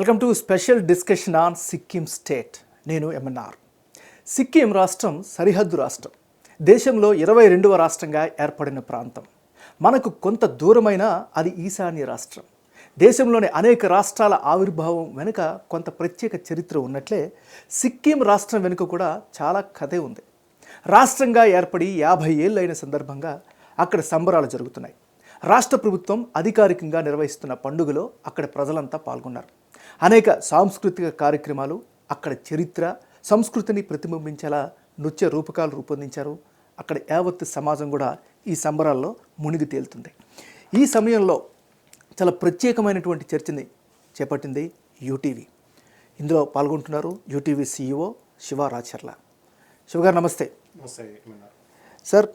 Welcome to special discussion on Sikkim state. నేను MNR Sikkim రాష్ట్రం సరిహద్దు రాష్ట్రం. దేశంలో ఇరవై రెండవ రాష్ట్రంగా ఏర్పడిన ప్రాంతం. మనకు కొంత దూరమైన అది ఈశాన్య రాష్ట్రం. దేశంలోని అనేక రాష్ట్రాల ఆవిర్భావం వెనుక కొంత ప్రత్యేక చరిత్ర ఉన్నట్లే సిక్కిం రాష్ట్రం వెనుక కూడా చాలా కథే ఉంది. రాష్ట్రంగా ఏర్పడి యాభై ఏళ్ళు అయిన సందర్భంగా అక్కడ సంబరాలు జరుగుతున్నాయి. రాష్ట్ర ప్రభుత్వం అధికారికంగా నిర్వహిస్తున్న పండుగలో అక్కడ ప్రజలంతా పాల్గొన్నారు. అనేక సాంస్కృతిక కార్యక్రమాలు అక్కడ చరిత్ర సంస్కృతిని ప్రతిబింబించేలా నృత్య రూపకాలు రూపొందించారు. అక్కడ యావత్ సమాజం కూడా ఈ సంబరాల్లో మునిగి తేలుతుంది. ఈ సమయంలో చాలా ప్రత్యేకమైనటువంటి చర్చని చేపట్టింది యూటీవీ. ఇందులో పాల్గొంటున్నారు యూటీవీ సీఈఓ శివ రాచర్ల శివగారు నమస్తే. సార్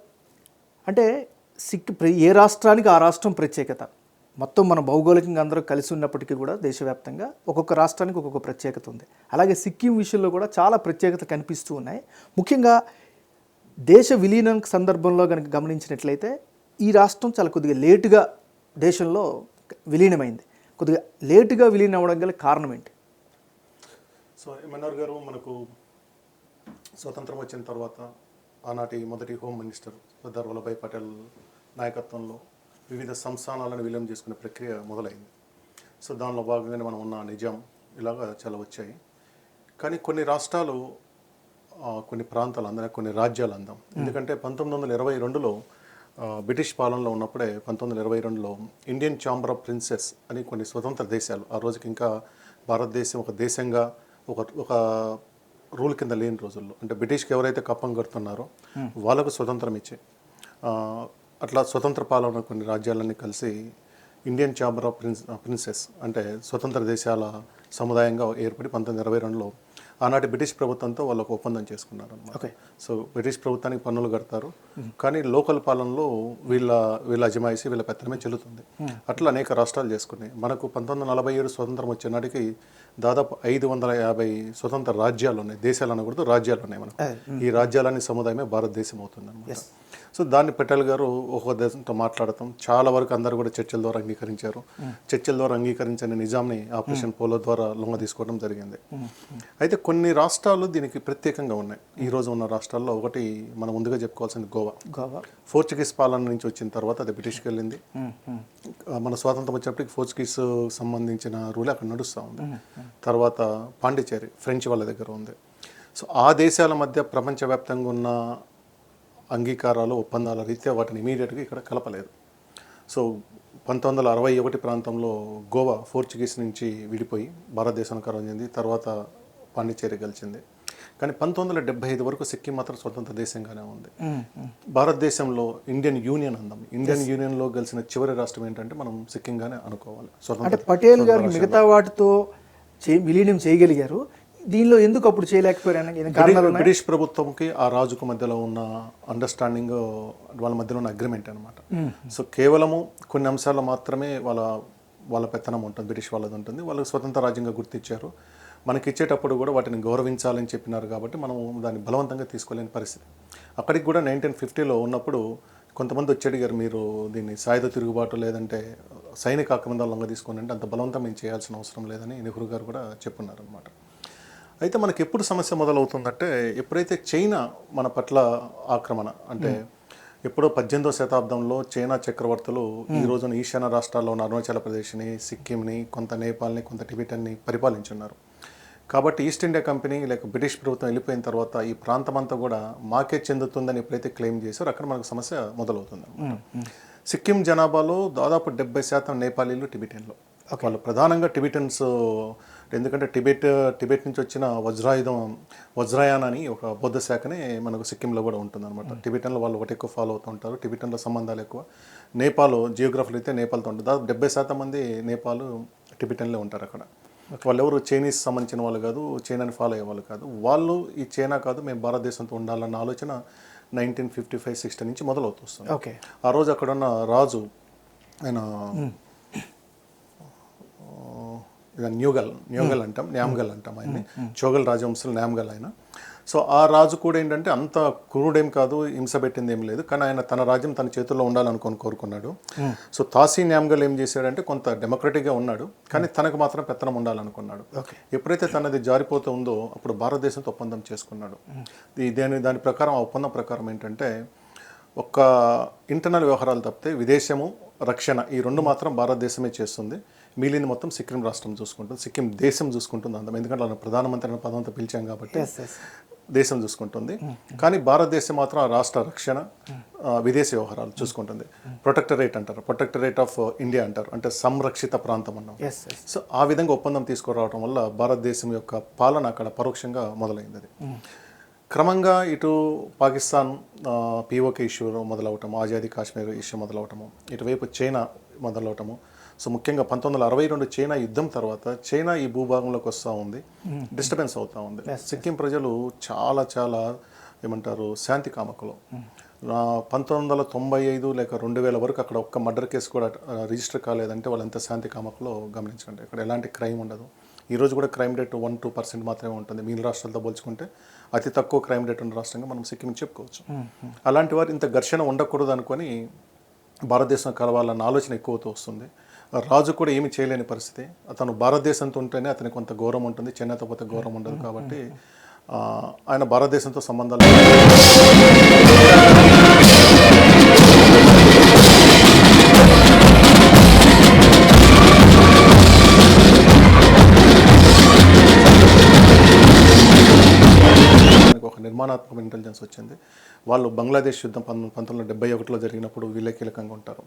అంటే సిక్ ఏ రాష్ట్రానికి ఆ రాష్ట్రం ప్రత్యేకత? మొత్తం మన భౌగోళికంగా అందరూ కలిసి ఉన్నప్పటికీ కూడా దేశవ్యాప్తంగా ఒక్కొక్క రాష్ట్రానికి ఒక్కొక్క ప్రత్యేకత ఉంది. అలాగే సిక్కిం విషయంలో కూడా చాలా ప్రత్యేకత కనిపిస్తూ ఉన్నాయి. ముఖ్యంగా దేశ విలీనం సందర్భంలో కనుక గమనించినట్లయితే ఈ రాష్ట్రం చాలా కొద్దిగా లేటుగా దేశంలో విలీనమైంది. కొద్దిగా లేటుగా విలీనం అవ్వడం గల కారణం ఏంటి? సో ఎంఎన్ఆర్ గారు? మనకు స్వతంత్రం వచ్చిన తర్వాత ఆనాటి మొదటి హోమ్ మినిస్టర్ సర్దార్ వల్లభాయ్ పటేల్ నాయకత్వంలో వివిధ సంస్థానాలను విలీనం చేసుకునే ప్రక్రియ మొదలైంది. సో దానిలో భాగంగానే మనం ఉన్న నిజాం ఇలాగా చాలా వచ్చాయి. కానీ కొన్ని రాష్ట్రాలు కొన్ని ప్రాంతాలు అందాం కొన్ని రాజ్యాలు అందాం ఎందుకంటే పంతొమ్మిది వందల ఇరవై రెండులో బ్రిటిష్ పాలనలో ఉన్నప్పుడే పంతొమ్మిది వందల ఇరవై రెండులో ఇండియన్ ఛాంబర్ ఆఫ్ ప్రిన్సెస్ అని కొన్ని స్వతంత్ర దేశాలు ఆ రోజుకి ఇంకా భారతదేశం ఒక దేశంగా ఒక ఒక రూల్ కింద లేని రోజుల్లో అంటే బ్రిటిష్కి ఎవరైతే కప్పం కడుతున్నారో వాళ్ళకు స్వతంత్రం ఇచ్చే అట్లా స్వతంత్ర పాలన కొన్ని రాజ్యాలన్నీ కలిసి Indian chamber of prince princes అంటే స్వతంత్ర దేశాల సముదాయంగా ఏర్పడి పంతొమ్మిది ఇరవై రెండులో ఆనాటి బ్రిటిష్ ప్రభుత్వంతో వాళ్ళు ఒక ఒప్పందం చేసుకున్నారు ఓకే. సో బ్రిటిష్ ప్రభుత్వానికి పన్నులు కడతారు. కానీ లోకల్ పాలనలో వీళ్ళ వీళ్ళ అజమాయిషి వీళ్ళ పెత్తనమే చెల్లుతుంది. అట్లా అనేక రాష్ట్రాలు చేసుకున్నాయి. మనకు పంతొమ్మిది వందల నలభై ఏడు స్వతంత్రం వచ్చే నాటికి దాదాపు ఐదు వందల యాభై స్వతంత్ర రాజ్యాలు ఉన్నాయి. దేశాలు అనకూడదు రాజ్యాలు ఉన్నాయి మనకు. ఈ రాజ్యాలన్నీ సముదాయమే భారతదేశం అవుతుంది అనమాట సో దాన్ని పటేల్ గారు ఒక దేశంతో మాట్లాడటం చాలా వరకు అందరూ కూడా చర్చల ద్వారా అంగీకరించారు. చర్చల ద్వారా అంగీకరించిన నిజాంని ఆపరేషన్ పోలో ద్వారా లొంగ తీసుకోవడం జరిగింది. అయితే కొన్ని రాష్ట్రాలు దీనికి ప్రత్యేకంగా ఉన్నాయి. ఈ రోజు ఉన్న రాష్ట్రాల్లో ఒకటి మనం ముందుగా చెప్పుకోవాల్సింది గోవా. గోవా. పోర్చుగీస్ పాలన నుంచి వచ్చిన తర్వాత అది బ్రిటిష్కి వెళ్ళింది. మన స్వాతంత్రం వచ్చినప్పటికి పోర్చుగీస్ సంబంధించిన రూల్ అక్కడ నడుస్తూ ఉంది. తర్వాత పాండిచేరి ఫ్రెంచ్ వాళ్ళ దగ్గర ఉంది. సో ఆ దేశాల మధ్య ప్రపంచవ్యాప్తంగా ఉన్న అంగీకారాలు ఒప్పందాల రీత్యా వాటిని ఇమీడియట్గా ఇక్కడ కలపలేదు. సో పంతొమ్మిది వందల అరవై ఒకటి ప్రాంతంలో గోవా పోర్చుగీస్ నుంచి విడిపోయి భారతదేశానికి చెందింది తర్వాత పాండిచేరి గెలిచింది. కానీ పంతొమ్మిది వందల డెబ్బై ఐదు వరకు సిక్కిం మాత్రం స్వతంత్ర దేశంగానే ఉంది. భారతదేశంలో ఇండియన్ యూనియన్ అందాం ఇండియన్ యూనియన్లో గెలిచిన చివరి రాష్ట్రం ఏంటంటే మనం సిక్కింగానే అనుకోవాలి. అంటే పటేల్ గారు మిగతా వాటితో విలీనం చేయగలిగారు. దీనిలో ఎందుకు అప్పుడు చేయలేకపోయారు బ్రిటిష్ ప్రభుత్వంకి ఆ రాజుకు మధ్యలో ఉన్న అండర్స్టాండింగ్ వాళ్ళ మధ్యలో ఉన్న అగ్రిమెంట్ అనమాట సో కేవలము కొన్ని అంశాల్లో మాత్రమే వాళ్ళ వాళ్ళ పెత్తనం ఉంటుంది బ్రిటిష్ వాళ్ళది ఉంటుంది. వాళ్ళకి స్వతంత్ర రాజ్యంగా గుర్తించారు మనకి ఇచ్చేటప్పుడు కూడా వాటిని గౌరవించాలని చెప్పినారు కాబట్టి మనం దాన్ని బలవంతంగా తీసుకోలేని పరిస్థితి. అక్కడికి కూడా నైన్టీన్ ఫిఫ్టీలో ఉన్నప్పుడు కొంతమంది వచ్చి అడిగారు మీరు దీన్ని సాయుధ తిరుగుబాటు లేదంటే సైనిక ఆక్రమణ లొంగ తీసుకోండి అంటే అంత బలవంతం మేము చేయాల్సిన అవసరం లేదని నెహ్రూ గారు కూడా చెప్పున్నారు అనమాట అయితే మనకి ఎప్పుడు సమస్య మొదలవుతుందంటే ఎప్పుడైతే చైనా మన పట్ల ఆక్రమణ అంటే ఎప్పుడో పద్దెనిమిదో శతాబ్దంలో చైనా చక్రవర్తులు ఈ రోజున ఈశాన్య రాష్ట్రాల్లో ఉన్న అరుణాచల్ ప్రదేశ్ని సిక్కింని కొంత నేపాల్ని కొంత టిబెటన్ని పరిపాలించున్నారు. కాబట్టి ఈస్ట్ ఇండియా కంపెనీ లేక బ్రిటిష్ ప్రభుత్వం వెళ్ళిపోయిన తర్వాత ఈ ప్రాంతం అంతా కూడా మాకే చెందుతుందని ఎప్పుడైతే క్లెయిమ్ చేశారో అక్కడ మనకు సమస్య మొదలవుతుంది. సిక్కిం జనాభాలో దాదాపు డెబ్బై శాతం నేపాలీలు టిబెటియన్లు వాళ్ళు ప్రధానంగా టిబెటన్స్ ఎందుకంటే టిబెట్ టిబెట్ నుంచి వచ్చిన వజ్రాయుధం వజ్రాయాన్ అని ఒక బౌద్ధ శాఖనే మనకు సిక్కింలో కూడా ఉంటుంది అనమాట టిబెటన్లో వాళ్ళు ఒకటి ఎక్కువ ఫాలో అవుతూ ఉంటారు. టిబెటన్లో సంబంధాలు ఎక్కువ. నేపాల్ జియోగ్రఫీలో అయితే నేపాల్తో ఉంటుంది దాదాపు డెబ్బై శాతం మంది నేపాల్ టిబెటన్లో ఉంటారు అక్కడ. వాళ్ళు ఎవరు చైనీస్ సంబంధించిన వాళ్ళు కాదు చైనాని ఫాలో అయ్యే వాళ్ళు కాదు. వాళ్ళు ఈ చైనా కాదు మేము భారతదేశంతో ఉండాలన్న ఆలోచన నైన్టీన్ ఫిఫ్టీ ఫైవ్ సిక్స్టీ నుంచి మొదలవుతూ వస్తుంది. ఓకే ఆ రోజు అక్కడ ఉన్న రాజు ఆయన ఇక న్యూగల్ న్యూగల్ అంటాం న్యామ్గల్ అంటాం ఆయన్ని. చోగల్ రాజవంశంలో న్యామ్గల్ ఆయన. సో ఆ రాజు కూడా ఏంటంటే అంత క్రూడేం కాదు హింస పెట్టింది ఏం లేదు. కానీ ఆయన తన రాజ్యం తన చేతుల్లో ఉండాలనుకొని కోరుకున్నాడు. సో తాసీ న్యామ్గల్ ఏం చేశాడంటే కొంత డెమోక్రటిక్గా ఉన్నాడు కానీ తనకు మాత్రం పెత్తనం ఉండాలనుకున్నాడు. ఎప్పుడైతే తనది జారిపోతూ ఉందో అప్పుడు భారతదేశంతో ఒప్పందం చేసుకున్నాడు. దాని దాని ప్రకారం ఆ ఒప్పందం ప్రకారం ఏంటంటే ఒక్క ఇంటర్నల్ వ్యవహారాలు తప్పితే విదేశము రక్షణ ఈ రెండు మాత్రం భారతదేశమే చేస్తుంది. మిగిలింది మొత్తం సిక్కిం రాష్ట్రం చూసుకుంటుంది సిక్కిం దేశం చూసుకుంటుంది అందం ఎందుకంటే వాళ్ళని ప్రధానమంత్రి అనే పదంతో పిలిచాం కాబట్టి దేశం చూసుకుంటుంది. కానీ భారతదేశం మాత్రం ఆ రాష్ట్ర రక్షణ విదేశీ వ్యవహారాలు చూసుకుంటుంది. ప్రొటెక్టరేట్ అంటారు. ప్రొటెక్టరేట్ ఆఫ్ ఇండియా అంటారు. అంటే సంరక్షిత ప్రాంతం అన్నాం. సో ఆ విధంగా ఒప్పందం తీసుకురావడం వల్ల భారతదేశం యొక్క పాలన అక్కడ పరోక్షంగా మొదలైంది అది. క్రమంగా ఇటు పాకిస్తాన్ పీఓకే ఇష్యూ మొదలవటము ఆజాదీ కాశ్మీర్ ఇష్యూ మొదలవటము ఇటువైపు చైనా మొదలవటము సో ముఖ్యంగా పంతొమ్మిది వందల అరవై రెండు చైనా యుద్ధం తర్వాత చైనా ఈ భూభాగంలోకి వస్తూ ఉంది. డిస్టర్బెన్స్ అవుతూ ఉంది. సిక్కిం ప్రజలు చాలా చాలా ఏమంటారు శాంతి కామకులు. పంతొమ్మిది వందల తొంభై ఐదు లేక రెండు వేల వరకు అక్కడ ఒక్క మర్డర్ కేసు కూడా రిజిస్టర్ కాలేదంటే వాళ్ళు ఎంత శాంతి కామకులో గమనించండి. అక్కడ ఎలాంటి క్రైమ్ ఉండదు. ఈ రోజు కూడా crime rate one two percent మాత్రమే ఉంటుంది. మిగిలిన రాష్ట్రాలతో పోల్చుకుంటే అతి తక్కువ క్రైమ్ రేట్ ఉన్న రాష్ట్రంగా మనం సిక్కిం చెప్పుకోవచ్చు. అలాంటి వారు ఇంత ఘర్షణ ఉండకూడదు అనుకొని భారతదేశం కలవాలన్న ఆలోచన ఎక్కువతో వస్తుంది. రాజు కూడా ఏమి చేయలేని పరిస్థితి. అతను భారతదేశంతో ఉంటేనే అతనికి కొంత గౌరవం ఉంటుంది చెన్నైతో పోతే గౌరవం ఉండదు కాబట్టి ఆయన భారతదేశంతో సంబంధాలు ఒక నిర్మాణాత్మక ఇంటెలిజెన్స్ వచ్చింది. వాళ్ళు బంగ్లాదేశ్ యుద్ధం పంతొమ్మిది పంతొమ్మిది వందల డెబ్బై ఒకటిలో జరిగినప్పుడు వీళ్ళే కీలకంగా ఉంటారు.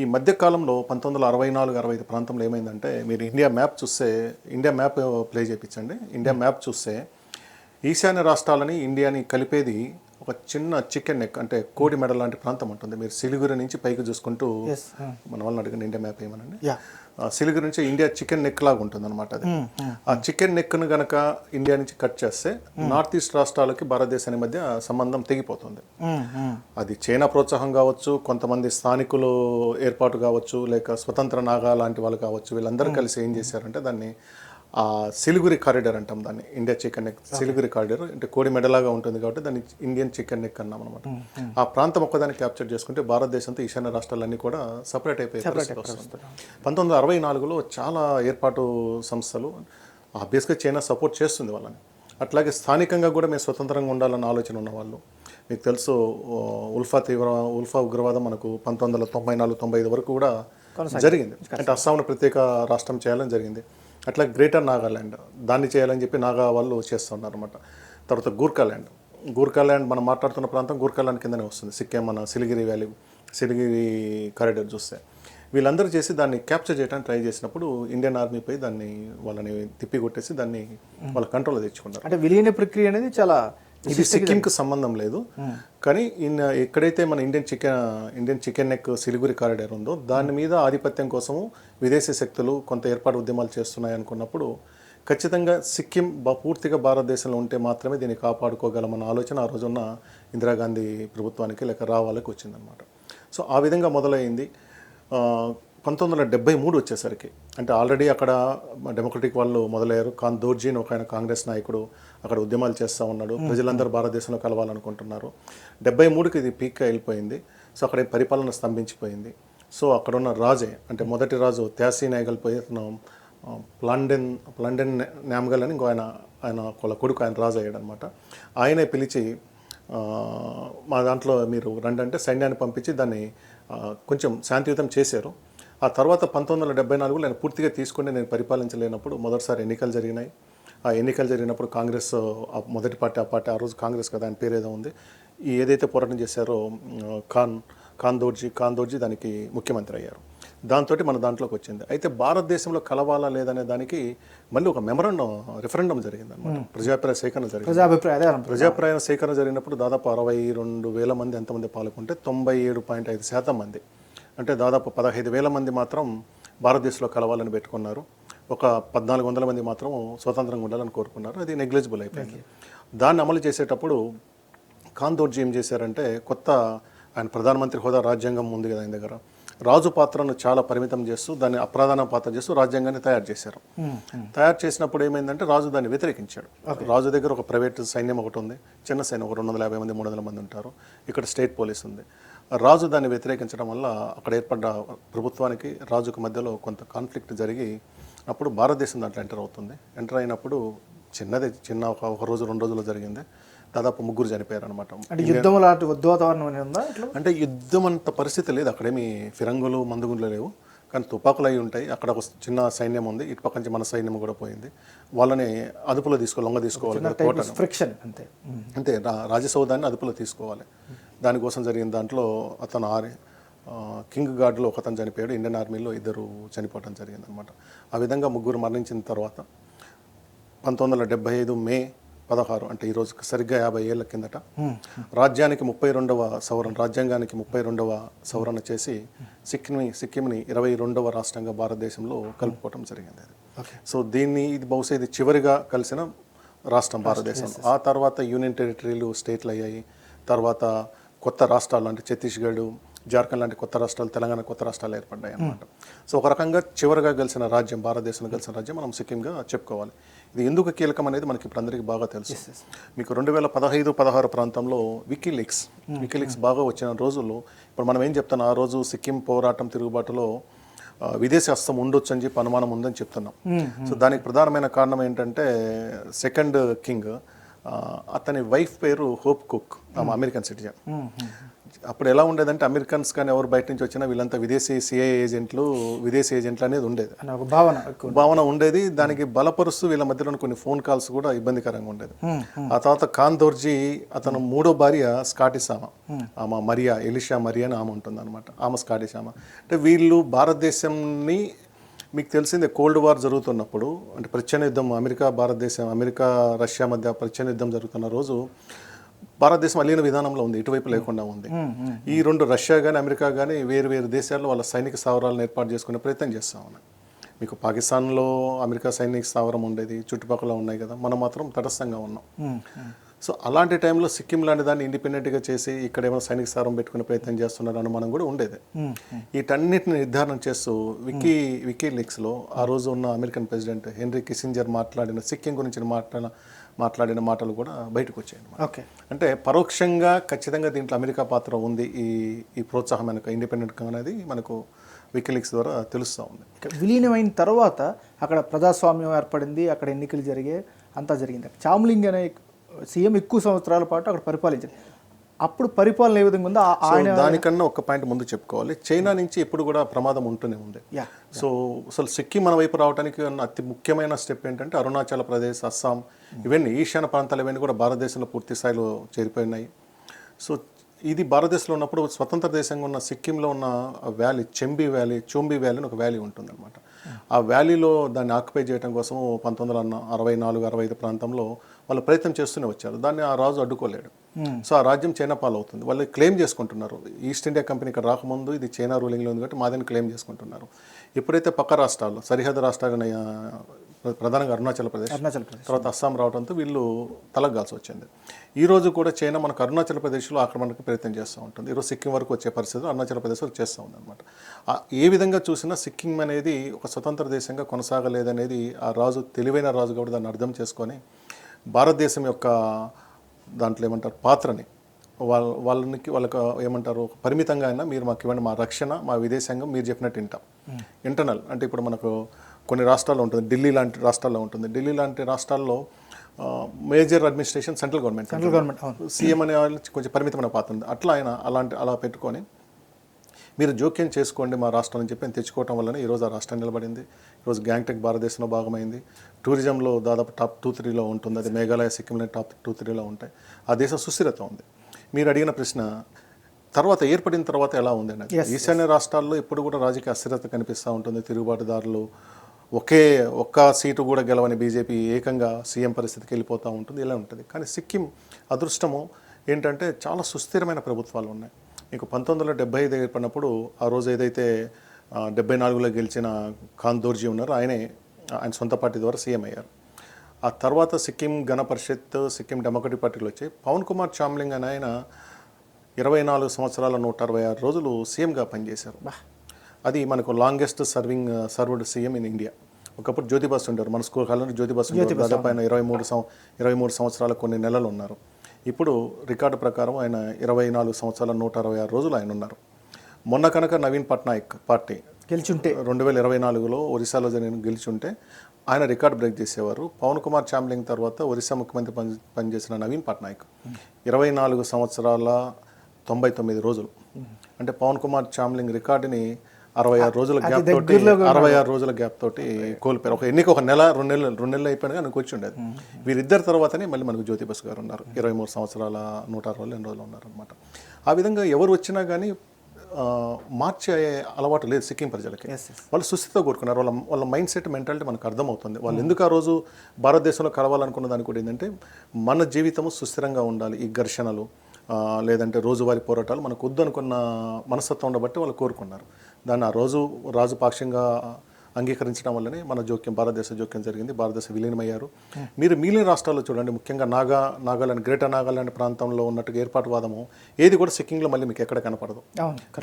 ఈ మధ్య కాలంలో పంతొమ్మిది వందల అరవై నాలుగు అరవై ఐదు ప్రాంతంలో ఏమైందంటే మీరు ఇండియా మ్యాప్ చూస్తే ఇండియా మ్యాప్ ప్లే చేయించండి. ఇండియా మ్యాప్ చూస్తే ఈశాన్య రాష్ట్రాలని ఇండియాని కలిపేది ఒక చిన్న చికెన్ నెక్ అంటే కోడి మెడ లాంటి ప్రాంతం ఉంటుంది. మీరు సిలిగురి నుంచి పైకి చూసుకుంటూ మన వాళ్ళని అడిగిన ఇండియా మ్యాప్ ఏమనండి? సిలిగురి నుంచి ఇండియా చికెన్ నెక్ లాగా ఉంటుంది అనమాట అది ఆ చికెన్ నెక్ను గనక ఇండియా నుంచి కట్ చేస్తే నార్త్ ఈస్ట్ రాష్ట్రాలకి భారతదేశానికి మధ్య సంబంధం తెగిపోతుంది. అది చైనా ప్రోత్సాహం కావచ్చు కొంతమంది స్థానికులు ఏర్పాటు కావచ్చు లేక స్వతంత్ర నాగా లాంటి వాళ్ళు కావచ్చు వీళ్ళందరూ కలిసి ఏం చేశారంటే దాన్ని సిలిగురి కారిడార్ అంటాం దాన్ని India chicken neck Siliguri corridor అంటే కోడి మెడలాగా ఉంటుంది కాబట్టి దాన్ని ఇండియన్ చికెన్ నెక్ అన్నాం అనమాట ఆ ప్రాంతం ఒక్కదాన్ని క్యాప్చర్ చేసుకుంటే భారతదేశంతో ఈశాన్య రాష్ట్రాలన్నీ కూడా సపరేట్ అయిపోయే పంతొమ్మిది వందల అరవై నాలుగులో చాలా ఏర్పాటు సంస్థలు ఆబ్వియస్గా చైనా సపోర్ట్ చేస్తుంది వాళ్ళని. అట్లాగే స్థానికంగా కూడా మేము స్వతంత్రంగా ఉండాలన్న ఆలోచన ఉన్నవాళ్ళు. మీకు తెలుసు ఉల్ఫా తీవ్ర ఉల్ఫా ఉగ్రవాదం మనకు పంతొమ్మిది వందల తొంభై నాలుగు తొంభై ఐదు వరకు కూడా జరిగింది. అంటే అస్సాంను ప్రత్యేక రాష్ట్రం చేయాలని జరిగింది. అట్లా గ్రేటర్ నాగాల్యాండ్. దాన్ని చేయాలని చెప్పి నాగా వాళ్ళు చేస్తున్నారు అనమాట తర్వాత గూర్ఖాల్యాండ్ గూర్ఖాల్యాండ్ మనం మాట్లాడుతున్న ప్రాంతం గూర్ఖాల్యాండ్ కిందనే వస్తుంది. సిక్కిం మన సిలిగిరి వ్యాలీ సిలిగిరి కారిడార్ చూస్తే. వీళ్ళందరూ చేసి దాన్ని క్యాప్చర్ చేయడానికి ట్రై చేసినప్పుడు ఇండియన్ ఆర్మీపై దాన్ని వాళ్ళని తిప్పి కొట్టేసి దాన్ని వాళ్ళ కంట్రోల్ తెచ్చుకున్నారు. అంటే విలీన ప్రక్రియ అనేది చాలా ఇది సిక్కింకి సంబంధం లేదు. కానీ ఇన్ ఎక్కడైతే మన Indian chicken Indian chicken neck Siliguri corridor ఉందో దాని మీద ఆధిపత్యం కోసము విదేశీ శక్తులు కొంత ఏర్పాటు ఉద్యమాలు చేస్తున్నాయి అనుకున్నప్పుడు ఖచ్చితంగా సిక్కిం బా- పూర్తిగా భారతదేశంలో ఉంటే మాత్రమే దీన్ని కాపాడుకోగలమన్న ఆలోచన ఆ రోజున్న ఇందిరాగాంధీ ప్రభుత్వానికి లేక రావాలకి వచ్చిందనమాట సో ఆ విధంగా మొదలైంది. పంతొమ్మిది వందల డెబ్బై మూడు వచ్చేసరికి. అంటే ఆల్రెడీ అక్కడ డెమోక్రటిక్ వాళ్ళు మొదలయ్యారు. ఖాన్ దోర్జీ అని ఒక ఆయన కాంగ్రెస్ నాయకుడు అక్కడ ఉద్యమాలు చేస్తూ ఉన్నాడు. ప్రజలందరూ భారతదేశంలో కలవాలనుకుంటున్నారు. డెబ్బై మూడుకి ఇది పీక్ వెళ్ళిపోయింది సో అక్కడ పరిపాలన స్తంభించిపోయింది. సో అక్కడ ఉన్న రాజే అంటే మొదటి రాజు త్యాసీ నాయగల్ పోయి ప్లాండెన్ ప్లాండెన్ నామ్గల్ అని ఇంకో ఆయన ఆయన వాళ్ళ కొడుకు ఆయన రాజు అయ్యాడు అనమాట ఆయనే పిలిచి మా దాంట్లో మీరు రండి అంటే సైన్యాన్ని పంపించి దాన్ని కొంచెం శాంతియుతం చేశారు. ఆ తర్వాత పంతొమ్మిది వందల డెబ్బై నాలుగులో నేను పూర్తిగా తీసుకుని నేను పరిపాలించలేనప్పుడు మొదటిసారి ఎన్నికలు జరిగినాయి. ఆ ఎన్నికలు జరిగినప్పుడు కాంగ్రెస్ మొదటి పార్టీ ఆ పార్టీ ఆ రోజు కాంగ్రెస్ కదా ఆయన పేరు ఏదో ఉంది. ఈ ఏదైతే పోరాటం చేశారో ఖాన్ ఖాన్ దోర్జీ ఖాన్ దోర్జీ దానికి ముఖ్యమంత్రి అయ్యారు. దాంతో మన దాంట్లోకి వచ్చింది. అయితే భారతదేశంలో కలవాలా లేదనే దానికి మళ్ళీ ఒక మెమరండం రిఫరెండం జరిగింది అనమాట ప్రజాభిప్రాయ సేకరణ జరిగింది. ప్రజాభిప్రాయం. ప్రజాప్రాయ సేకరణ జరిగినప్పుడు దాదాపు అరవై రెండు వేల మంది ఎంతమంది పాల్గొంటే తొంభై ఏడు పాయింట్ ఐదు శాతం మంది. అంటే దాదాపు పదహైదు వేల మంది మాత్రం భారతదేశంలో కలవాలని పెట్టుకున్నారు. ఒక పద్నాలుగు వందల మంది మాత్రం స్వతంత్రంగా ఉండాలని కోరుకున్నారు. అది నెగ్లిజిబుల్ అయిపోయింది. దాన్ని అమలు చేసేటప్పుడు ఖాన్ దోర్జీ ఏం చేశారంటే కొత్త ఆయన ప్రధానమంత్రి హోదా రాజ్యాంగం ఉంది కదా ఆయన దగ్గర. రాజు పాత్రను చాలా పరిమితం చేస్తూ దాన్ని అప్రధాన పాత్ర చేస్తూ రాజ్యాంగాన్ని తయారు చేశారు. తయారు చేసినప్పుడు ఏమైందంటే రాజు దాన్ని వ్యతిరేకించాడు. రాజు దగ్గర ఒక ప్రైవేట్ సైన్యం ఒకటి ఉంది. చిన్న సైన్యం ఒక రెండు వందల యాభై మంది మూడు వందల మంది ఉంటారు. ఇక్కడ స్టేట్ పోలీస్ ఉంది. రాజు దాన్ని వ్యతిరేకించడం వల్ల అక్కడ ఏర్పడ్డ ప్రభుత్వానికి రాజుకు మధ్యలో కొంత కాన్ఫ్లిక్ట్ జరిగి అప్పుడు భారతదేశం దాంట్లో ఎంటర్ అవుతుంది. ఎంటర్ అయినప్పుడు చిన్నది చిన్న ఒక ఒక రోజు రెండు రోజుల్లో జరిగింది. దాదాపు ముగ్గురు చనిపోయారు అనమాట అంటే యుద్ధం లాంటి ఉద్వాతావరణం ఉందా అంటే యుద్ధం అంత పరిస్థితి లేదు. అక్కడేమి ఫిరంగులు మందుగుండ్లు లేవు. కానీ తుపాకులు అయి ఉంటాయి. అక్కడ ఒక చిన్న సైన్యం ఉంది. ఇటు పక్క నుంచి మన సైన్యం కూడా పోయింది. వాళ్ళని అదుపులో తీసుకో లొంగ తీసుకోవాలి. ఫ్రిక్షన్ అంతే. అంతే రా- రాజసౌధాన్ని అదుపులో తీసుకోవాలి. దానికోసం జరిగిన దాంట్లో అతను ఆరి కింగ్ గార్డ్లో ఒకతను చనిపోయాడు. ఇండియన్ ఆర్మీలో ఇద్దరు చనిపోవడం జరిగింది అనమాట ఆ విధంగా ముగ్గురు మరణించిన తర్వాత పంతొమ్మిది వందల డెబ్బై ఐదు మే పదహారు అంటే ఈరోజు సరిగ్గా యాభై ఏళ్ళ కిందట రాజ్యానికి ముప్పై రెండవ సవరణ రాజ్యాంగానికి ముప్పై రెండవ సవరణ చేసి సిక్కింని సిక్కింని ఇరవై రెండవ రాష్ట్రంగా భారతదేశంలో కలుపుకోవడం జరిగింది అది. సో దీన్ని ఇది బహుశా ఇది చివరిగా కలిసిన రాష్ట్రం భారతదేశం ఆ తర్వాత యూనియన్ టెరిటరీలు స్టేట్లు అయ్యాయి. తర్వాత కొత్త రాష్ట్రాలు అంటే ఛత్తీస్గఢ్ జార్ఖండ్ లాంటి కొత్త రాష్ట్రాలు తెలంగాణ కొత్త రాష్ట్రాలు ఏర్పడ్డాయి అన్నమాట. సో ఒక రకంగా చివరిగా గెలిచిన రాజ్యం భారతదేశంలో గెలిచిన రాజ్యం మనం సిక్కింగా చెప్పుకోవాలి. ఇది ఎందుకు కీలకం అనేది మనకి ఇప్పుడు అందరికీ బాగా తెలుసు. మీకు రెండు వేల పదహైదు పదహారు ప్రాంతంలో వికీలీక్స్ వికీలీక్స్ బాగా వచ్చిన రోజుల్లో ఇప్పుడు మనం ఏం చెప్తాం? ఆ రోజు సిక్కిం పోరాటం తిరుగుబాటులో విదేశీ హస్తం ఉండొచ్చు అని చెప్పి అనుమానం ఉందని చెప్తున్నాం. సో దానికి ప్రధానమైన కారణం ఏంటంటే సెకండ్ కింగ్ అతని వైఫ్ పేరు హోప్ కుక్ ఆమె అమెరికన్ సిటిజన్. అప్పుడు ఎలా ఉండేదంటే అమెరికన్స్ కానీ ఎవరు బయట నుంచి వచ్చినా వీళ్ళంతా విదేశీ సిఐ ఏజెంట్లు విదేశీ ఏజెంట్లు అనేది ఉండేది. ఒక భావన భావన ఉండేది. దానికి బలపరుస్తూ వీళ్ళ మధ్యలో కొన్ని ఫోన్ కాల్స్ కూడా ఇబ్బందికరంగా ఉండేది. ఆ తర్వాత ఖాన్ దోర్జీ అతను మూడో భార్య స్కాటిష్ ఆమె. ఆమె మరియా ఎలిషా మరియా అని ఆమె ఉంటుంది అనమాట ఆమె స్కాటిష్ ఆమె. అంటే వీళ్ళు భారతదేశంని మీకు తెలిసిందే కోల్డ్ వార్ జరుగుతున్నప్పుడు అంటే ప్రచ్ఛన్న యుద్ధం అమెరికా భారతదేశం అమెరికా రష్యా మధ్య ప్రచ్ఛన్న యుద్ధం జరుగుతున్న రోజు భారతదేశం అలీన విధానంలో ఉంది ఇటువైపు లేకుండా ఉంది. ఈ రెండు రష్యా కానీ అమెరికా కానీ వేరు వేరు దేశాల్లో వాళ్ళ సైనిక స్థావరాలను ఏర్పాటు చేసుకునే ప్రయత్నం చేస్తూ ఉన్నాయి. మీకు పాకిస్తాన్లో అమెరికా సైనిక స్థావరం ఉండేది చుట్టుపక్కల ఉన్నాయి కదా మనం మాత్రం తటస్థంగా ఉన్నాం. సో అలాంటి టైంలో సిక్కిం లాంటి దాన్ని ఇండిపెండెంట్గా చేసి ఇక్కడ ఏమైనా సైనిక స్థావరం పెట్టుకునే ప్రయత్నం చేస్తున్నారు అనుమానం కూడా ఉండేది. వీటన్నిటిని నిర్ధారణ చేస్తూ వికీ వికీ లీక్స్లో ఆ రోజు ఉన్న అమెరికన్ ప్రెసిడెంట్ హెన్రీ కిసింజర్ మాట్లాడిన సిక్కిం గురించి మాట్లాడిన మాట్లాడిన మాటలు కూడా బయటకు వచ్చాయి. ఓకే. అంటే పరోక్షంగా ఖచ్చితంగా దీంట్లో అమెరికా పాత్ర ఉంది ఈ ఈ ప్రోత్సాహం వెనక ఇండిపెండెంట్ అనేది మనకు వికీలీక్స్ ద్వారా తెలుస్తూ ఉంది. విలీనమైన తర్వాత అక్కడ ప్రజాస్వామ్యం ఏర్పడింది అక్కడ ఎన్నికలు జరిగాయి అంతా జరిగింది. చామ్లింగ్ అనే సీఎం ఎక్కువ సంవత్సరాల పాటు అక్కడ పరిపాలించారు. అప్పుడు పరిపాలన ఏ విధంగా ఉందో ఆయన దానికన్నా ఒక పాయింట్ ముందు చెప్పుకోవాలి. చైనా నుంచి ఎప్పుడు కూడా ప్రమాదం ఉంటూనే ఉంది. యా సో అసలు సిక్కిం మన వైపు రావడానికి అతి ముఖ్యమైన స్టెప్ ఏంటంటే అరుణాచల్ ప్రదేశ్ అస్సాం ఇవన్నీ ఈశాన్య ప్రాంతాలు ఇవన్నీ కూడా భారతదేశంలో పూర్తి స్థాయిలో చేరిపోయినాయి. సో ఇది భారతదేశంలో ఉన్నప్పుడు స్వతంత్ర దేశంగా ఉన్న సిక్కింలో ఉన్న valley Chumbi valley Chumbi valley అని ఒక వ్యాలీ ఉంటుందన్నమాట. ఆ వ్యాలీలో దాన్ని ఆక్యుపై చేయడం కోసం పంతొమ్మిది వందల అరవై నాలుగు అరవై ఐదు ప్రాంతంలో వాళ్ళు ప్రయత్నం చేస్తూనే వచ్చారు. దాన్ని ఆ రాజు అడ్డుకోలేడు. సో ఆ రాజ్యం చైనా పాలు అవుతుంది వాళ్ళు క్లెయిమ్ చేసుకుంటున్నారు. ఈస్ట్ ఇండియా కంపెనీ ఇక్కడ రాకముందు ఇది చైనా రూలింగ్లో ఉంది కాబట్టి మాదని క్లెయిమ్ చేసుకుంటున్నారు. ఎప్పుడైతే పక్క రాష్ట్రాల్లో సరిహద్దు రాష్ట్రాలైన ఆ, ప్రధానంగా అరుణాచల్ ప్రదేశ్ అరుణాచల్ ప్రదేశ్. తర్వాత అస్సాం రావడంతో వీళ్ళు తలగాల్సి వచ్చింది. ఈ రోజు కూడా చైనా మనకు అరుణాచల్ ప్రదేశ్లో ఆక్రమణకు ప్రయత్నం చేస్తూ ఉంటుంది. ఈరోజు సిక్కిం వరకు వచ్చే పరిస్థితి అరుణాచల్ ప్రదేశ్ వరకు చేస్తూ ఉంది అనమాట ఏ విధంగా చూసినా సిక్కిం అనేది ఒక స్వతంత్ర దేశంగా కొనసాగలేదనేది ఆ రాజు తెలివైన రాజు కాబట్టి దాన్ని అర్థం చేసుకొని భారతదేశం యొక్క దాంట్లో ఏమంటారు పాత్రని. వాళ్ళ వాళ్ళకి వాళ్ళకి ఏమంటారు ఒక పరిమితంగా అయినా మీరు మాకు ఇవ్వండి మా రక్షణ మా విదేశాంగం మీరు చెప్పినట్టు వింటాం. ఇంటర్నల్ అంటే ఇప్పుడు మనకు కొన్ని రాష్ట్రాల్లో ఉంటుంది ఢిల్లీ లాంటి రాష్ట్రాల్లో ఉంటుంది. ఢిల్లీ లాంటి రాష్ట్రాల్లో major administration central government. Central government CM అనే వాళ్ళు కొంచెం పరిమితమైన పాత్ర ఉంది. అట్లా ఆయన అలాంటి అలా పెట్టుకొని మీరు జోక్యం చేసుకోండి మా రాష్ట్రం అని చెప్పి తెచ్చుకోవటం వల్లనే ఈరోజు ఆ రాష్ట్రం నిలబడింది. ఈరోజు గ్యాంగ్టెక్ భారతదేశంలో భాగమైంది. టూరిజంలో దాదాపు టాప్ టూ త్రీలో ఉంటుంది. అది మేఘాలయ సిక్కింలో టాప్ టూ త్రీలో ఉంటాయి. ఆ దేశం సుస్థిరత ఉంది. మీరు అడిగిన ప్రశ్న తర్వాత ఏర్పడిన తర్వాత ఎలా ఉంది అనేది? ఈశాన్య రాష్ట్రాల్లో ఎప్పుడు కూడా రాజకీయ అస్థిరత కనిపిస్తూ ఉంటుంది. తిరుగుబాటుదారులు ఒకే ఒక్క సీటు కూడా గెలవని బీజేపీ ఏకంగా సీఎం పరిస్థితికి వెళ్ళిపోతూ ఉంటుంది. ఇలా ఉంటుంది. కానీ సిక్కిం అదృష్టము ఏంటంటే చాలా సుస్థిరమైన ప్రభుత్వాలు ఉన్నాయి. మీకు పంతొమ్మిది వందల డెబ్బై ఐదు ఏర్పడినప్పుడు ఆ రోజు ఏదైతే డెబ్బై నాలుగులో గెలిచిన ఖాన్ దోర్జీ ఉన్నారో ఆయనే ఆయన సొంత పార్టీ ద్వారా సీఎం అయ్యారు. ఆ తర్వాత సిక్కిం గణ పరిషత్ సిక్కిం డెమోక్రటిక్ పార్టీలు వచ్చాయి పవన్ కుమార్ చామ్లింగ్ అని ఆయన ఇరవై నాలుగు సంవత్సరాల నూట అరవై ఆరు రోజులు సీఎంగా పనిచేశారు. అది మనకు longest serving served CM in India. ఒకప్పుడు జ్యోతి బస్ ఉంటారు మన స్కూల్ కాలంలో జ్యోతి బస్ ఉంటారు దాదాపు ఆయన ఇరవై మూడు సం ఇరవై మూడు సంవత్సరాల కొన్ని నెలలు ఉన్నారు. ఇప్పుడు రికార్డు ప్రకారం ఆయన ఇరవై నాలుగు సంవత్సరాల నూట అరవై ఆరు రోజులు ఆయన ఉన్నారు. మొన్న కనుక నవీన్ పట్నాయక్ పార్టీ గెలుచుంటే. రెండు వేల ఇరవై నాలుగులో ఒరిస్సాలో జరిగిన గెలిచుంటే ఆయన రికార్డ్ బ్రేక్ చేసేవారు. పవన్ కుమార్ చామ్లింగ్ తర్వాత ఒరిస్సా ముఖ్యమంత్రి పని పనిచేసిన నవీన్ పట్నాయక్. ఇరవై నాలుగు సంవత్సరాల తొంభై తొమ్మిది రోజులు. అంటే పవన్ కుమార్ చామ్లింగ్ రికార్డుని అరవై ఆరు రోజుల గ్యాప్ తోటి అరవై ఆరు రోజుల గ్యాప్ తోటి కోల్పోయారు. ఒక ఎన్నిక ఒక నెల రెండు నెలలు రెండు నెలలు అయిపోయినా నాకు వచ్చి ఉండేది వీరిద్దరి తర్వాతనే మళ్ళీ మనకు జ్యోతి బస్ గారు ఉన్నారు. ఇరవై మూడు సంవత్సరాల నూట అరవై రెండు రోజులు ఉన్నారు అనమాట ఆ విధంగా ఎవరు వచ్చినా కానీ మార్చే అలవాటు లేదు సిక్కిం ప్రజలకి. వాళ్ళు సుస్థితో కోరుకున్నారు వాళ్ళ వాళ్ళ మైండ్ సెట్ మెంటాలిటీ మనకు అర్థమవుతుంది. వాళ్ళు ఎందుకు ఆ రోజు భారతదేశంలో కలవాలనుకున్న దానికి కూడా ఏంటంటే మన జీవితము సుస్థిరంగా ఉండాలి. ఈ ఘర్షణలు లేదంటే రోజువారీ పోరాటాలు మనకు వద్దు అనుకున్న మనస్తత్వం ఉండబట్టి వాళ్ళు కోరుకున్నారు. దాన్ని ఆ రోజు రాజు పాక్షంగా అంగీకరించడం వల్లనే మన జోక్యం భారతదేశ జోక్యం జరిగింది. భారతదేశ విలీనమయ్యారు. మీరు మిగిలిన రాష్ట్రాల్లో చూడండి ముఖ్యంగా నాగా నాగాలాండ్ గ్రేటర్ నాగాలాండ్ ప్రాంతంలో ఉన్నట్టుగా ఏర్పాటువాదము ఏది కూడా సిక్కింలో మళ్ళీ మీకు ఎక్కడ కనపడదు.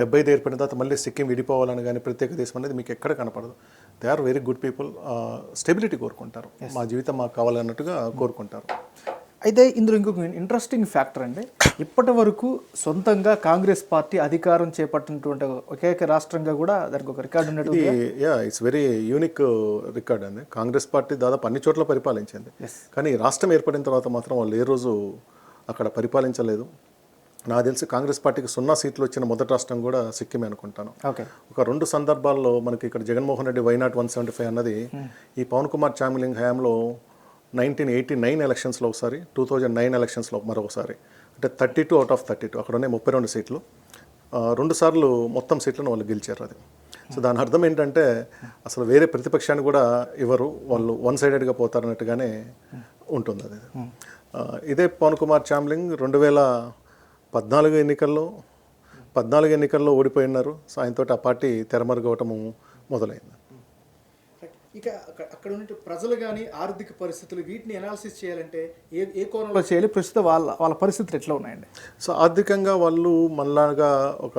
డెబ్బై ఐదు ఏర్పడిన తర్వాత మళ్ళీ సిక్కిం విడిపోవాలని కానీ ప్రత్యేక దేశం అనేది మీకు ఎక్కడ కనపడదు. They are very good people stability కోరుకుంటారు. మా జీవితం మాకు కావాలన్నట్టుగా కోరుకుంటారు. అయితే ఇందులో ఇంకొక ఇంట్రెస్టింగ్ ఫ్యాక్టర్ అండి. ఇప్పటి వరకు సొంతంగా కాంగ్రెస్ పార్టీ అధికారం చేపట్టినటువంటి ఒకేక రాష్ట్రంగా కూడా దానికి ఒక రికార్డు ఉన్నట్టు yeah it's very unique record అండి. కాంగ్రెస్ పార్టీ దాదాపు అన్ని చోట్ల పరిపాలించింది. కానీ ఈ రాష్ట్రం ఏర్పడిన తర్వాత మాత్రం వాళ్ళు ఏ రోజు అక్కడ పరిపాలించలేదు. నాకు తెలిసి కాంగ్రెస్ పార్టీకి సున్నా సీట్లు వచ్చిన మొదటి రాష్ట్రం కూడా సిక్కిమే అనుకుంటాను. ఓకే ఒక రెండు సందర్భాల్లో మనకి ఇక్కడ Jaganmohan Reddy why not one seventy five అన్నది ఈ పవన్ కుమార్ చామిలింగ్ హయాంలో నైన్టీన్ ఎయిటీ నైన్ ఎలక్షన్స్లో ఒకసారి టూ థౌజండ్ నైన్ ఎలక్షన్స్లో మరొకసారి. అంటే thirty two out of thirty two అక్కడ ఉన్నాయి ముప్పై రెండు సీట్లు. ఆ, రెండు సార్లు మొత్తం సీట్లను వాళ్ళు గెలిచారు అది. సో దాని అర్థం ఏంటంటే అసలు వేరే ప్రతిపక్షాన్ని కూడా ఇవ్వరు వాళ్ళు వన్ సైడెడ్గా పోతారన్నట్టుగానే ఉంటుంది అది. ఇదే పవన్ కుమార్ చామ్లింగ్ రెండు వేల పద్నాలుగు ఎన్నికల్లో పద్నాలుగు ఎన్నికల్లో ఓడిపోయినారు సో ఆయనతో ఆ పార్టీ తెరమరుగవటము మొదలైంది. ఇక అక్కడ అక్కడ ఉన్న ప్రజలు కానీ ఆర్థిక పరిస్థితులు వీటిని ఎనాలిసిస్ చేయాలంటే ఏ ఏ కోణంలో చేయాలి? ప్రస్తుత వాళ్ళ వాళ్ళ పరిస్థితులు ఎట్లా ఉన్నాయండి? సో ఆర్థికంగా వాళ్ళు మనలాగా ఒక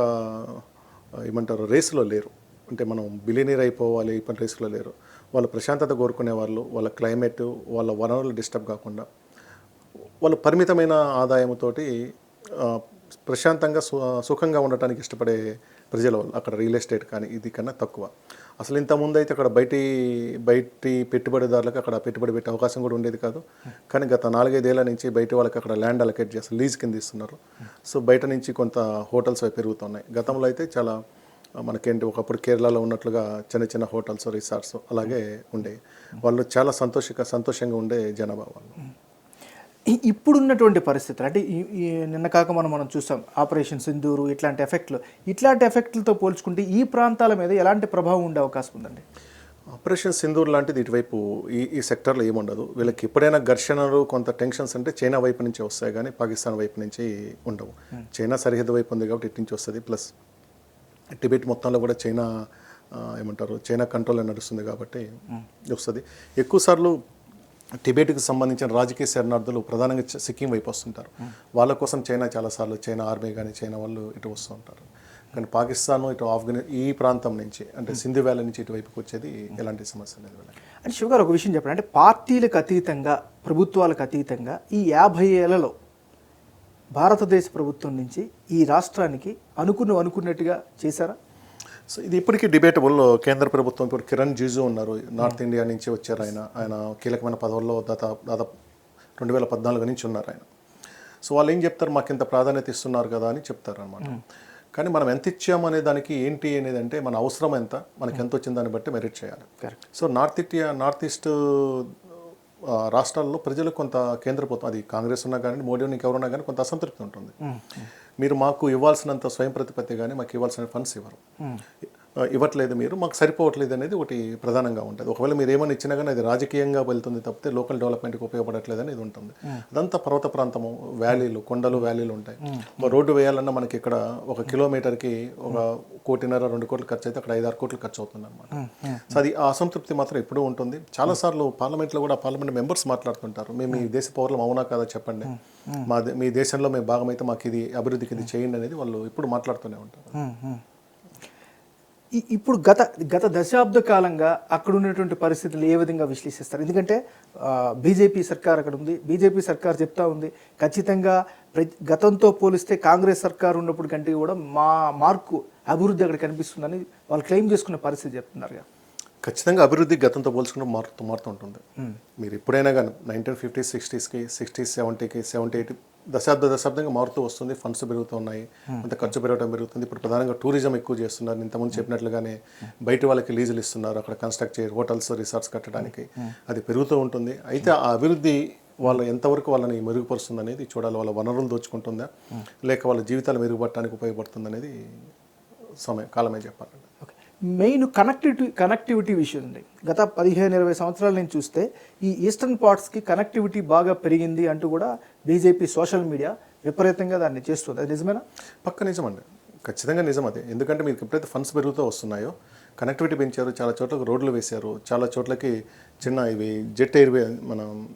ఏమంటారు రేసులో లేరు. అంటే మనం బిలినీర్ అయిపోవాలి ఈ పని రేసులో లేరు. వాళ్ళు ప్రశాంతత కోరుకునే వాళ్ళు వాళ్ళ క్లైమేట్ వాళ్ళ వనరులు డిస్టర్బ్ కాకుండా వాళ్ళు పరిమితమైన ఆదాయంతోటి ప్రశాంతంగా సు సుఖంగా ఉండటానికి ఇష్టపడే ప్రజల వాళ్ళు అక్కడ రియల్ ఎస్టేట్ కానీ ఇది కన్నా తక్కువ. అసలు ఇంత ముందు అయితే అక్కడ బయటి బయటి పెట్టుబడిదారులకు అక్కడ పెట్టుబడి పెట్టే అవకాశం కూడా ఉండేది కాదు. కానీ గత నాలుగైదేళ్ళ నుంచి బయట వాళ్ళకి అక్కడ ల్యాండ్ అలకేట్ చేసి లీజ్ కింద ఇస్తున్నారు. సో బయట నుంచి కొంత హోటల్స్ అవి పెరుగుతున్నాయి. గతంలో అయితే చాలా మనకేంటి ఒకప్పుడు కేరళలో ఉన్నట్లుగా చిన్న చిన్న హోటల్స్ రిసార్ట్స్ అలాగే ఉండేవి. వాళ్ళు చాలా సంతోషంగా సంతోషంగా ఉండే జనాభా వాళ్ళు. ఇప్పుడున్నటువంటి పరిస్థితులు అంటే నిన్న కాక మనం మనం చూసాం ఆపరేషన్ సింధూరు ఇట్లాంటి ఎఫెక్ట్లు ఇట్లాంటి ఎఫెక్ట్లతో పోల్చుకుంటే ఈ ప్రాంతాల మీద ఎలాంటి ప్రభావం ఉండే అవకాశం ఉందండి? ఆపరేషన్ సింధూర్ లాంటిది ఇటువైపు ఈ ఈ సెక్టర్లో ఏముండదు వీళ్ళకి ఎప్పుడైనా ఘర్షణలు కొంత టెన్షన్స్ అంటే చైనా వైపు నుంచి వస్తాయి కానీ పాకిస్తాన్ వైపు నుంచి ఉండవు. చైనా సరిహద్దు వైపు ఉంది కాబట్టి ఇటు నుంచి వస్తుంది. ప్లస్ టిబెట్ మొత్తంలో కూడా చైనా ఏమంటారు చైనా కంట్రోల్ నడుస్తుంది కాబట్టి వస్తుంది. ఎక్కువసార్లు టిబెట్కి సంబంధించిన రాజకీయ శరణార్థులు ప్రధానంగా సిక్కిం వైపు వస్తుంటారు. వాళ్ళ కోసం చైనా చాలాసార్లు చైనా ఆర్మీ కానీ చైనా వాళ్ళు ఇటు వస్తూ ఉంటారు. కానీ పాకిస్తాన్ ఇటు ఆఫ్ఘని ఈ ప్రాంతం నుంచి అంటే సింధు వ్యాలీ నుంచి ఇటువైపుకి వచ్చేది ఎలాంటి సమస్య లేదు అంటే శివ గారు ఒక విషయం చెప్పండి. అంటే పార్టీలకు అతీతంగా ప్రభుత్వాలకు అతీతంగా ఈ యాభై ఏళ్ళలో భారతదేశ ప్రభుత్వం నుంచి ఈ రాష్ట్రానికి అనుకున్న అనుకున్నట్టుగా చేశారా? సో ఇది ఇప్పటికీ డిబేటబుల్ కేంద్ర ప్రభుత్వం ఇప్పుడు కిరణ్ జిజు ఉన్నారు. నార్త్ ఇండియా నుంచి వచ్చారు ఆయన. ఆయన కీలకమైన పదవుల్లో దాదాపు దాదాపు రెండు వేల పద్నాలుగు నుంచి ఉన్నారు ఆయన. సో వాళ్ళు ఏం చెప్తారు? మాకు ఇంత ప్రాధాన్యత ఇస్తున్నారు కదా అని చెప్తారు అనమాట కానీ మనం ఎంత ఇచ్చాము అనే దానికి ఏంటి అనేది అంటే మన అవసరం ఎంత మనకి ఎంత వచ్చిన దాన్ని బట్టి మెరిట్ చేయాలి. So north India north east రాష్ట్రాల్లో ప్రజలు కొంత కేంద్ర ప్రభుత్వం అది కాంగ్రెస్ ఉన్నా కానీ మోడీ ఉన్నా ఎవరున్నా కానీ కొంత అసంతృప్తి ఉంటుంది. మీరు మాకు ఇవ్వాల్సినంత స్వయం ప్రతిపత్తి కానీ మాకు ఇవ్వాల్సిన ఫండ్స్ ఇవ్వరు. ఇవ్వట్లేదు మీరు మాకు సరిపోవట్లేదు అనేది ఒకటి ప్రధానంగా ఉంటుంది. ఒకవేళ మీరు ఏమైనా ఇచ్చినా కానీ అది రాజకీయంగా వెళ్తుంది తప్పితే లోకల్ డెవలప్మెంట్కి ఉపయోగపడట్లేదు అనేది ఉంటుంది. అదంతా పర్వత ప్రాంతము వ్యాలీలు కొండలు వ్యాలీలు ఉంటాయి. రోడ్డు వేయాలన్నా మనకి ఇక్కడ ఒక కిలోమీటర్కి ఒక కోటిన్నర రెండు కోట్లు ఖర్చు అయితే అక్కడ ఐదు ఆరు కోట్లు ఖర్చు అవుతుంది అనమాట సో అది ఆ అసంతృప్తి మాత్రం ఎప్పుడూ ఉంటుంది. చాలాసార్లు పార్లమెంట్లో కూడా పార్లమెంట్ మెంబర్స్ మాట్లాడుతుంటారు. మేము ఈ దేశ పౌరులం అవునా కాదా చెప్పండి. మా మీ దేశంలో మేము భాగమైతే మాకు ఇది అభివృద్ధికి ఇది చేయండి అనేది వాళ్ళు ఇప్పుడు మాట్లాడుతూనే ఉంటారు. ఇప్పుడు గత గత దశాబ్ద కాలంగా అక్కడ ఉన్నటువంటి పరిస్థితులు ఏ విధంగా విశ్లేషిస్తారు? ఎందుకంటే బీజేపీ సర్కార్ అక్కడ ఉంది. బీజేపీ సర్కార్ చెప్తా ఉంది ఖచ్చితంగా గతంతో పోలిస్తే కాంగ్రెస్ సర్కార్ ఉన్నప్పుడు కంటే కూడా మా మార్కు అభివృద్ధి అక్కడ కనిపిస్తుందని వాళ్ళు క్లెయిమ్ చేసుకున్న పరిస్థితి చెప్తున్నారు ఖచ్చితంగా అభివృద్ధి గతంతో పోల్చుకుంటే మారుతూ మారుతూ ఉంటుంది మీరు ఎప్పుడైనా కానీ నైన్టీన్ ఫిఫ్టీ సిక్స్టీస్కి సిక్స్టీ సెవెంటీకి సెవెంటీ ఎయిట్ దశాబ్ద దశాబ్దంగా మారుతూ వస్తుంది. ఫండ్స్ పెరుగుతూ ఉన్నాయి. అంత ఖర్చు పెరగడం పెరుగుతుంది. ఇప్పుడు ప్రధానంగా టూరిజం ఎక్కువ చేస్తున్నారు. ఇంతకుముందు చెప్పినట్లుగానే బయట వాళ్ళకి లీజులు ఇస్తున్నారు. అక్కడ కన్స్ట్రక్ట్ చేయ హోటల్స్ రిసార్ట్స్ కట్టడానికి అది పెరుగుతూ ఉంటుంది. అయితే ఆ అభివృద్ధి వాళ్ళు ఎంతవరకు వాళ్ళని మెరుగుపరుస్తుంది అనేది చూడాలి. వాళ్ళ వనరులు దోచుకుంటుందా? లేక వాళ్ళ జీవితాలు మెరుగుపడటానికి ఉపయోగపడుతుంది అనేది సమయం కాలమే చెప్పాలండి ఓకే మెయిన్ కనెక్టివిటీ కనెక్టివిటీ విషయం ఉంది. గత పదిహేను ఇరవై సంవత్సరాల నుంచి చూస్తే ఈ ఈస్టర్న్ పార్ట్స్కి కనెక్టివిటీ బాగా పెరిగింది అంటూ కూడా బీజేపీ సోషల్ మీడియా విపరీతంగా దాన్ని చేస్తుంది. అది నిజమేనా? పక్క నిజం అండి. ఖచ్చితంగా నిజం అదే. ఎందుకంటే మీకు ఎప్పుడైతే ఫండ్స్ పెరుగుతూ వస్తున్నాయో కనెక్టివిటీ పెంచారు చాలా చోట్లకు రోడ్లు వేశారు చాలా చోట్లకి చిన్న ఇవి జెట్ ఎయిర్వే మనం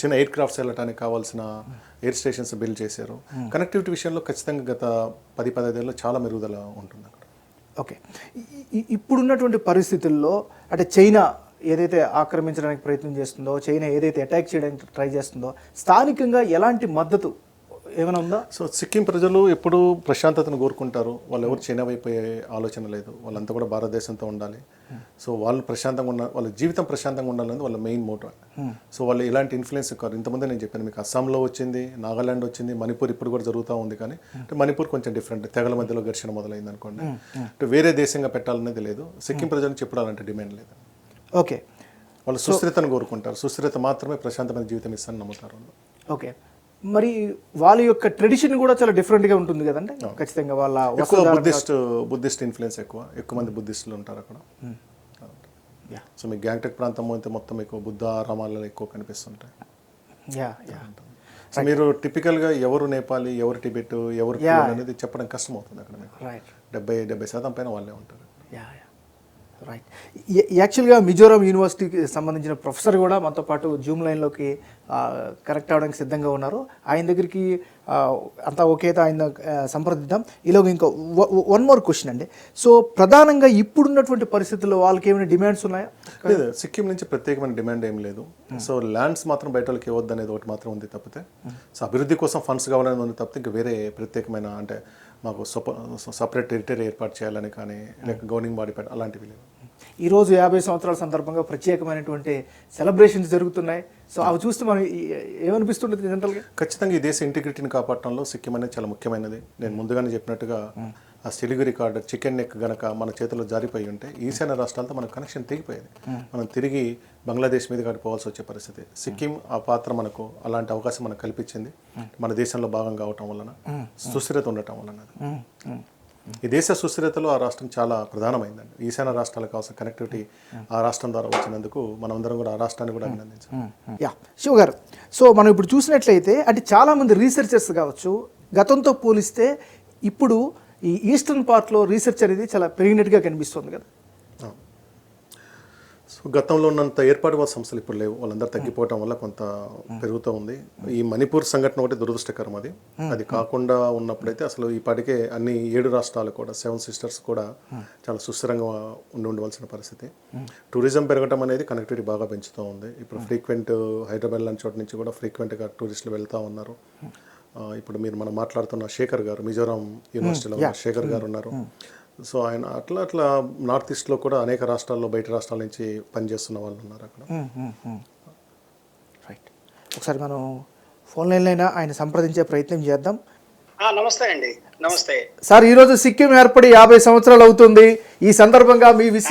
చిన్న ఎయిర్ క్రాఫ్ట్స్ వెళ్ళడానికి కావాల్సిన ఎయిర్ స్టేషన్స్ బిల్డ్ చేశారు. కనెక్టివిటీ విషయంలో ఖచ్చితంగా గత పది పదహైదేళ్ళలో చాలా మెరుగుదల ఉంటుంది అక్కడ ఓకే. ఇప్పుడున్నటువంటి పరిస్థితుల్లో అంటే చైనా ఏదైతే ఆక్రమించడానికి ప్రయత్నం చేస్తుందో చైనా ఏదైతే అటాక్ చేయడానికి ట్రై చేస్తుందో స్థానికంగా ఎలాంటి మద్దతు ఏమైనా ఉందా? సో సిక్కిం ప్రజలు ఎప్పుడూ ప్రశాంతతను కోరుకుంటారు. వాళ్ళు ఎవరు చైనా వైపోయే ఆలోచన లేదు. వాళ్ళంతా కూడా భారతదేశంతో ఉండాలి. సో వాళ్ళు ప్రశాంతంగా ఉన్న వాళ్ళ జీవితం ప్రశాంతంగా ఉండాలని వాళ్ళ మెయిన్ మోటో. సో వాళ్ళు ఇలాంటి ఇన్ఫ్లుయెన్స్ కాదు ఇంతకుముందే నేను చెప్పాను మీకు అస్సాంలో వచ్చింది నాగాలాండ్ వచ్చింది మణిపూర్ ఇప్పుడు కూడా జరుగుతూ ఉంది కానీ అంటే మణిపూర్ కొంచెం డిఫరెంట్ తెగల మధ్యలో ఘర్షణ మొదలైంది అనుకోండి అంటే వేరే దేశంగా పెట్టాలనేది లేదు. సిక్కిం ప్రజలకు చెప్పడాలంటే డిమాండ్ లేదు. ఓకే వాళ్ళు సుస్థిరతను కోరుకుంటారు. సుస్థిరత మాత్రమే ప్రశాంతమైన జీవితం ఇస్తారని నమ్ముతారు ఓకే మరి వాళ్ళ యొక్క ట్రెడిషన్ కూడా చాలా డిఫరెంట్గా ఉంటుంది కదండి? ఖచ్చితంగా వాళ్ళ బుద్ధిస్ట్ బుద్ధిస్ట్ ఇన్ఫ్లుయెన్స్ ఎక్కువ. ఎక్కువ మంది బుద్ధిస్టులు ఉంటారు అక్కడ. యా సో మీ గ్యాంగ్టెక్ ప్రాంతం అయితే మొత్తం ఎక్కువ బుద్ధ ఆరామాలలో ఎక్కువ కనిపిస్తుంటాయి. యా యా సో మీరు టిపికల్గా ఎవరు నేపాలి ఎవరు టిబెట్ ఎవరు అనేది చెప్పడం కష్టం అవుతుంది అక్కడ మీకు. డెబ్బై డెబ్బై శాతం పైన వాళ్ళే ఉంటారు. రైట్ యాక్చువల్గా మిజోరాం యూనివర్సిటీకి సంబంధించిన ప్రొఫెసర్ కూడా మనతో పాటు జూమ్ లైన్లోకి కరెక్ట్ అవ్వడానికి సిద్ధంగా ఉన్నారు. ఆయన దగ్గరికి అంతా ఓకే ఆయన సంప్రదిద్దాం. ఈలోగా ఇంకో వన్ మోర్ క్వశ్చన్ అండి. సో ప్రధానంగా ఇప్పుడున్నటువంటి పరిస్థితుల్లో వాళ్ళకి ఏమైనా డిమాండ్స్ ఉన్నాయా? లేదు సిక్కిం నుంచి ప్రత్యేకమైన డిమాండ్ ఏం లేదు. సో ల్యాండ్స్ మాత్రం బయట వాళ్ళకి ఇవ్వద్దు అనేది ఒకటి మాత్రం ఉంది తప్పితే సో అభివృద్ధి కోసం ఫండ్స్ కావాలని ఉంది తప్పితే ఇంకా వేరే ప్రత్యేకమైన అంటే మాకు సపరేట్ టెరిటరీ ఏర్పాటు చేయాలని కానీ లేక గవర్నింగ్ బాడీ అలాంటివి లేవు. ఈరోజు యాభై సంవత్సరాల సందర్భంగా ప్రత్యేకమైనటువంటి సెలబ్రేషన్స్ జరుగుతున్నాయి. సో అవి చూస్తే మనం ఏమనిపిస్తుంటుంది జనరల్గా? ఖచ్చితంగా ఈ దేశ ఇంటిగ్రిటీని కాపాడటంలో సిక్కిం అనేది చాలా ముఖ్యమైనది. నేను ముందుగానే చెప్పినట్టుగా ఆ తెలుగు రికార్డు చికెన్ నెక్ గనక మన చేతిలో జారిపోయి ఉంటే ఈశాన్య రాష్ట్రాలతో మన కనెక్షన్ తెగిపోయేది. మనం తిరిగి బంగ్లాదేశ్ మీద పోవాల్సి వచ్చే పరిస్థితి. సిక్కిం ఆ పాత్ర మనకు అలాంటి అవకాశం మనకు కల్పించింది. మన దేశంలో భాగం కావటం వలన సుస్థిరత ఉండటం వలన. ఈ దేశ సుస్థిరతలో ఆ రాష్ట్రం చాలా ప్రధానమైందండి. ఈశాన్య రాష్ట్రాలకు కావాల్సిన కనెక్టివిటీ ఆ రాష్ట్రం ద్వారా వచ్చినందుకు మనందరం కూడా ఆ రాష్ట్రాన్ని కూడా అభినందించాలి. యా శివ గారు సో మనం ఇప్పుడు చూసినట్లయితే అంటే చాలామంది రీసెర్చర్స్ కావచ్చు గతంతో పోలిస్తే ఇప్పుడు ఈ ఈస్టర్న్ పార్ట్లో రీసెర్చ్ అనేది చాలా పెరిగినట్టుగా కనిపిస్తుంది కదా. సో గతంలో ఉన్నంత ఏర్పాటు సంస్థలు ఇప్పుడు లేవు. వాళ్ళందరూ తగ్గిపోవటం వల్ల కొంత పెరుగుతూ ఉంది. ఈ మణిపూర్ సంఘటన ఒకటి దురదృష్టకరం అది. అది కాకుండా ఉన్నప్పుడైతే అసలు ఈ పాటికే అన్ని ఏడు రాష్ట్రాలు కూడా సెవెన్ సిస్టర్స్ కూడా చాలా సుస్థిరంగా ఉండి ఉండవలసిన పరిస్థితి. టూరిజం పెరగటం అనేది కనెక్టివిటీ బాగా పెంచుతూ ఉంది. ఇప్పుడు ఫ్రీక్వెంట్ హైదరాబాద్ లాంటి చోట నుంచి కూడా ఫ్రీక్వెంట్గా టూరిస్టులు వెళ్తూ ఉన్నారు. ఇప్పుడు మీరు మనం మాట్లాడుతున్న శేఖర్ గారు మిజోరాం యూనివర్సిటీలో శేఖర్ గారు ఉన్నారు. సో ఆయన అట్లా అట్లా నార్త్ ఈస్ట్లో కూడా అనేక రాష్ట్రాల్లో బయట రాష్ట్రాల నుంచి పనిచేస్తున్న వాళ్ళు ఉన్నారు అక్కడ. రైట్ ఒకసారి మనం ఫోన్ లైన్లో అయినా ఆయన సంప్రదించే ప్రయత్నం చేద్దాం. ఆ, నమస్తే అండి. నమస్తే. సార్ ఈరోజు సిక్కిం ఏర్పడి యాభై సంవత్సరాలు అవుతుంది. ఈ సందర్భంగా మీ